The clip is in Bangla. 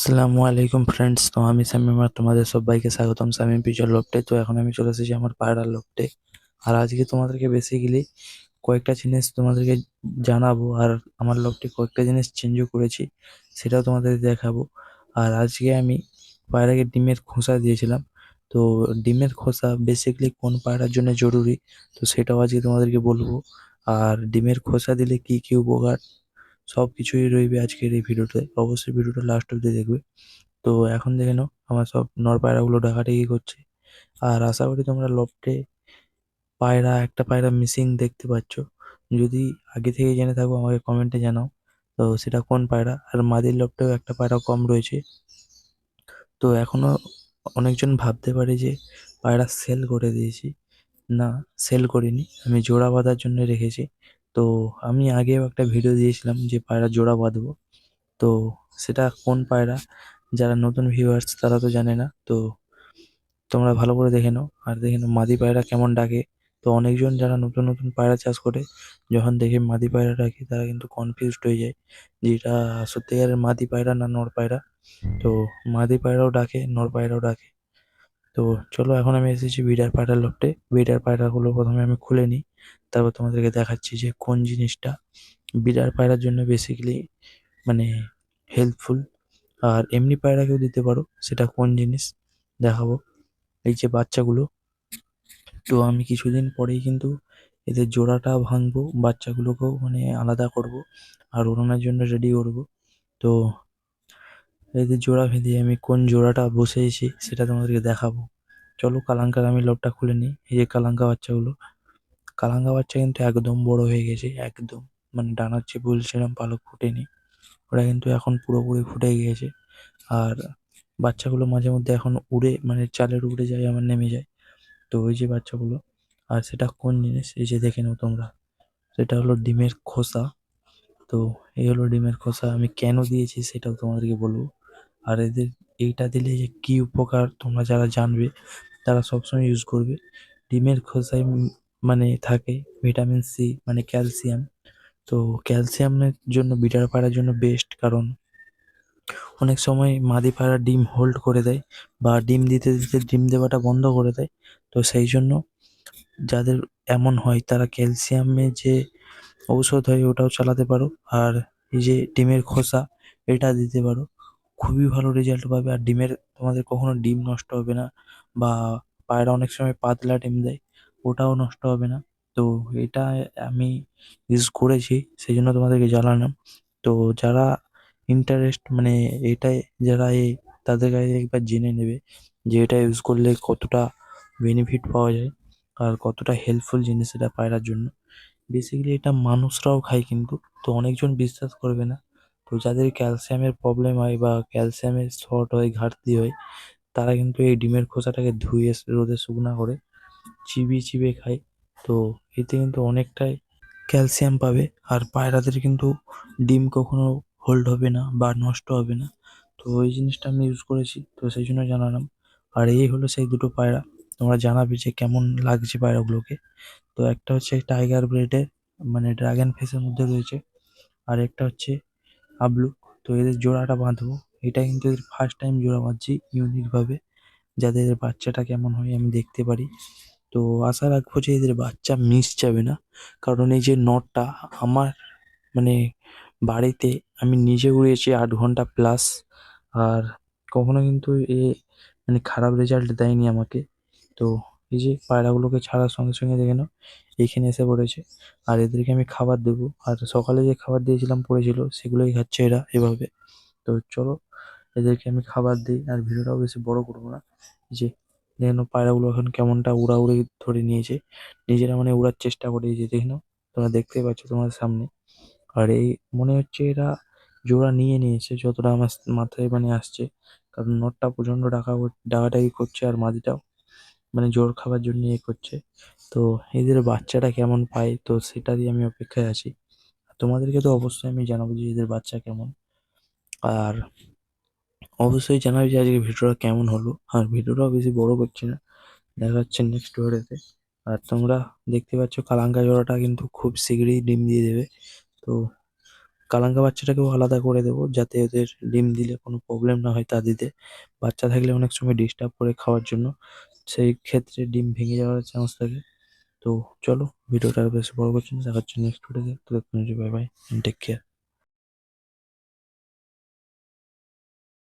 আসসালামু আলাইকুম ফ্রেন্ডস তো আমি আর তোমাদের সবাইকে স্বাগতম। শামীম পিচার লোকটে তো এখন আমি চলে এসেছি আমার পায়রার লোকটে আর আজকে তোমাদেরকে বেসিক্যালি কয়েকটা জিনিস তোমাদেরকে জানাব, আর আমার লোকটি কয়েকটা জিনিস চেঞ্জও করেছি, সেটাও তোমাদের দেখাবো। আর আজকে আমি পায়রাকে ডিমের খোসা দিয়েছিলাম, তো ডিমের খোসা বেসিক্যালি কোন পায়রার জন্য জরুরি, তো সেটাও আজকে তোমাদেরকে বলব। আর ডিমের খোসা দিলে কি কি উপকার সব কিছুই রইবে আজকের এই ভিডিওতে অবশ্যই ভিডিওটা লাস্ট অব্দি দেখবে। তো এখন দেখে নাও, আমার সব নর পায়রাগুলো ডাকাডাকি করছে। আর আশা করি তোমরা লফটে পায়রা, একটা পায়রা মিসিং দেখতে পাচ্ছ। যদি আগে থেকে জেনে থাকো, আমাকে কমেন্টে জানাও। তো সেটা কোন পায়রা? আর মাদির লফটেও একটা পায়রা কম রয়েছে। তো এখনও অনেকজন ভাবতে পারে যে পায়রা সেল করে দিয়েছি। না সেল করিনি। আমি জোড়া বাঁধার জন্য রেখেছি। তো আমি আগেও একটা ভিডিও দিয়েছিলাম যে পায়রা জোড়া বাঁধবো। তো সেটা কোন পায়রা? যারা নতুন ভিউয়ার্স তারা তো জানে না। তো তোমরা ভালো করে দেখে নাও। আর দেখে নাও, মাদি পায়রা কেমন ডাকে। তো অনেকজন যারা নতুন নতুন পায়রা চাষ করে, যখন দেখে মাদি পায়রা ডাকে, তারা কিন্তু কনফিউজড হয়ে যায় যে এটা সত্যিকারের মাদি পায়রা না নর পায়রা। তো মাদি পায়রাও ডাকে, নর পায়রাও ডাকে। তো চলো, এখন আমি এসেছি বিডার পায়রার লফটে বিডার পায়রাগুলো প্রথমে আমি খুলে নিই। তারপর তোমাদেরকে দেখাচ্ছি যে কোন জিনিসটা বিডার পায়রার জন্য বেসিক্যালি মানে হেল্পফুল আর এমনি পায়রাকেও দিতে পারো, সেটা কোন জিনিস দেখাবো। এই যে বাচ্চাগুলো, তো আমি কিছুদিন পরেই কিন্তু এদের জোড়াটা ভাঙবো, বাচ্চাগুলোকেও মানে আলাদা করব আর ওড়ানোর জন্য রেডি করব। তো এদের জোড়া বেঁধে আমি কোন জোড়াটা বসেছি সেটা তোমাদেরকে দেখাবো। চলো কালাঙ্কার আমি লোকটা খুলে নিই, এই যে কালাঙ্কা বাচ্চাগুলো। কালাঙ্কা বাচ্চা কিন্তু একদম বড় হয়ে গেছে, একদম। মানে ডানার চেয়ে বলছিলাম পালক ফুটেনি। ওরা কিন্তু এখন পুরোপুরি ফুটে গিয়েছে। আর বাচ্চাগুলো মাঝে মধ্যে এখন উড়ে মানে চালের উপরে যায় আমার নেমে যায়। তো ওই যে বাচ্চাগুলো, আর সেটা কোন জিনিস? এই যে দেখে নাও তোমরা। সেটা হলো ডিমের খোসা। তো এই হলো ডিমের খোসা। আমি কেন দিয়েছি সেটাও তোমাদেরকে বলব। আর এদের এইটা দিলে যে কী উপকার তোমরা যারা জানবে, তারা সবসময় ইউজ করবে। ডিমের খোসায় মানে থাকে ভিটামিন সি মানে ক্যালসিয়াম তো ক্যালসিয়ামের জন্য বিটার পাড়ার জন্য বেস্ট কারণ অনেক সময় মাদি পায়রা ডিম হোল্ড করে দেয় বা ডিম দিতে দিতে ডিম দেওয়াটা বন্ধ করে দেয়। তো সেই জন্য যাদের এমন হয় তারা ক্যালসিয়ামের যে ঔষধ হয় ওটাও চালাতে পারো আর এই যে ডিমের খোসা এটা দিতে পারো। খুবই ভালো রেজাল্ট পাবে আর ডিমের তোমাদের কখনো ডিম নষ্ট হবে না বা পায়রা অনেক সময় পাতলা ডিম দেয়। ওটাও নষ্ট হবে না। তো এটা আমি ইউজ করেছি সেই জন্য তোমাদেরকে জানালাম। তো যারা ইন্টারেস্ট মানে এটাই যারা এই তাদের কাছে একবার জেনে নেবে যে এটা ইউজ করলে কতটা বেনিফিট পাওয়া যায় আর কতটা হেল্পফুল জিনিস এটা পায়রার জন্য। বেসিক্যালি এটা মানুষরাও খায় কিন্তু, তো অনেকজন বিশ্বাস করবে না। তো যাদের ক্যালসিয়ামের প্রবলেম হয় বা ক্যালসিয়ামের শর্ট হয়, ঘাটতি হয়, তারা কিন্তু এই ডিমের খোসাটাকে ধুয়ে রোদে শুকনা করে চিবিয়ে চিবিয়ে খায়। তো এতে কিন্তু অনেকটাই ক্যালসিয়াম পাবে। আর পায়রাদের কিন্তু ডিম কখনো হোল্ড হবে না বা নষ্ট হবে না। তো ওই জিনিসটা আমি ইউজ করেছি, তো সেই জন্য জানালাম। আর এই হলো সেই দুটো পায়রা। তোমরা জানাবে যে কেমন লাগছে পায়রাগুলোকে। তো একটা হচ্ছে টাইগার ব্রেডের মানে ড্রাগন ফেসের মধ্যে রয়েছে। আর একটা হচ্ছে আবলু। তো এদের জোড়াটা বাঁধবো। এটা কিন্তু ফার্স্ট টাইম জোড়া বাঁধছি ইউনিকভাবে যাতে এদের বাচ্চাটা কেমন হয় আমি দেখতে পারি। তো আশা রাখব যে এদের বাচ্চা মিস যাবে না। কারণ এই যে নটটা আমার মানে বাড়িতে আমি নিজে উড়িয়েছি আট ঘণ্টা প্লাস আর কখনো কিন্তু এ মানে খারাপ রেজাল্ট দেয়নি আমাকে। তো এই যে পায়রাগুলোকে ছাড়ার সঙ্গে সঙ্গে দেখে নাও এইখানে এসে পড়েছে। আর এদেরকে আমি খাবার দেবো। আর সকালে যে খাবার দিয়েছিলাম পড়েছিল, সেগুলোই খাচ্ছে এরা এভাবে। তো চলো এদেরকে আমি খাবার দিই, আর ভিডিওটাও বেশি বড় করব না। যে নাও পায়রাগুলো এখন কেমনটা উড়াউড়ি ধরে নিয়েছে। নিজেরা মানে উড়ার চেষ্টা করে যে দেখে তোমরা দেখতেই পাচ্ছ তোমাদের সামনে। আর এই মনে হচ্ছে এরা জোড়া নিয়ে নিয়েছে, যতটা আমার মাথায় মানে আসছে। কারণ নটটা প্রচণ্ড ডাকা ডাকাডাকি করছে, আর মাদিটাও মানে জোর খাবার জন্য ইয়ে করছে। তো এদের বাচ্চাটা কেমন পায়, তো সেটা দিয়ে আমি অপেক্ষায় আছি। তোমাদেরকে তো অবশ্যই আমি জানাব যে এদের বাচ্চা কেমন। আর অবশ্যই জানাবে যে আজকে ভিডিওটা কেমন হলো। আর ভিডিওটাও বেশি বড় করছি না দেখা হচ্ছে নেক্সট ভিডিওতে আর তোমরা দেখতে পাচ্ছ কালাঙ্কা জোড়াটা কিন্তু খুব শীঘ্রই ডিম দিয়ে দেবে। তো কালাঙ্কা বাচ্চাটাকেও আলাদা করে দেবো যাতে ওদের ডিম দিলে কোনো প্রবলেম না হয় তা দিতে। বাচ্চা থাকলে অনেক সময় ডিস্টার্ব করে খাওয়ার জন্য। সেই ক্ষেত্রে ডিম ভেঙে যাওয়ার চান্স থাকে। তো চলো, ভিডিওটা বেশি বড় করছি না, দেখাচ্ছি নেক্সট ভিডিওতে ততক্ষণ বাই বাই টেক কেয়ার